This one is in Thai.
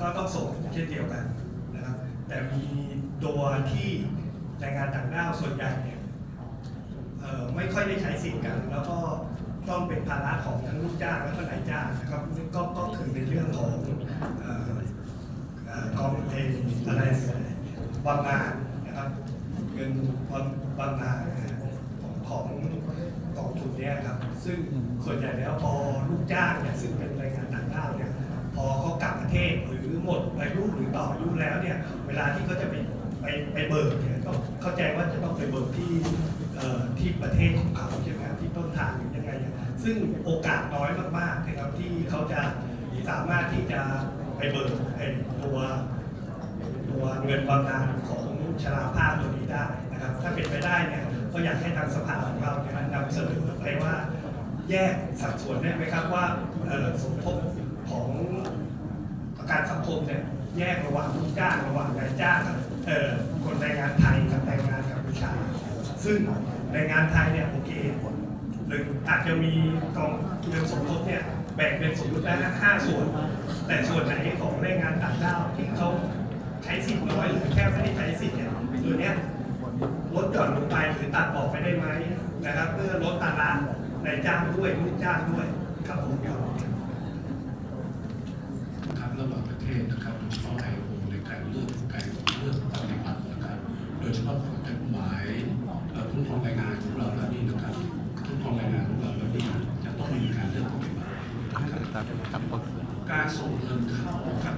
ก็ต้องส่งเช่นเดียวกันนะครับแต่มีตัวที่แรงงานต่างด้าวส่วนใหญ่เนี่ยไม่ค่อยได้ใช้สิทธิ์กัน แล้วก็ต้องเป็นภาระของทั้งลูกจ้างและก็นายจ้างนะครับก็ก็คือในเรื่องของเอ่อเองออะไรบำนาญนะครับเงินบำบำนาญของของกองทุนเนี่ยครับซึ่งส่วนใหญ่แล้วพอลูกจ้างเนี่ยซึ่งเป็นแรงงานต่าง หมดอายุหรือต่ออายุแล้วเนี่ยเวลาที่เขาจะไปไปไปเบิกเนี่ยต้องเข้าใจว่าจะต้องไปเบิกที่ที่ประเทศของเขาใช่ไหมครับที่ต้นทางหรือยังไงเนี่ยซึ่งโอกาสน้อยมากๆนะครับที่เขาจะสามารถที่จะไปเบิกไอ้ตัวตัวเงินบำนาญของชราภาพตัวนี้ได้นะครับ ถ้าเป็นไปได้เนี่ยก็อยากให้ทางสภาของเราเนี่ยนำเสนอไปว่าแยกสัดส่วนได้ไหมครับว่าสมทบของ คมเนี่ยแยกระหว่างลูกจ้างระหว่างนายจ้างเอ่อคนแรงงานไทยกับแรงงานกัมพูชา ซึ่งแรงงานไทยเนี่ยโอเคหรืออาจจะมีกองเงินสมทบเนี่ยแบ่งเป็นสมมติแล้วนะห้าส่วน แต่ส่วนไหนของแรงงานต่างด้าวที่เขาใช้สิทธิ์น้อยหรือแค่ไม่ได้ใช้สิทธิ์เนี่ยตัวเนี้ยลดหย่อนลงไปหรือตัดออกไปได้ไหมนะครับ เพื่อลดภาระในายจ้างด้วยลูกจ้างด้วยครับผมครับระหว่างประเทศนะครับโดยเฉพาะไอโอในการเลือกการเลือกปฏิบัตินะครับ โดย เฉพาะกฎหมายคุ้มครองแรงงานของเราแล้วนี่นะครับคุ้มครองแรงงานของเราแล้วนี่จะต้องมีการเลือกปฏิบัตินะครับการส่งเงินเข้ากับ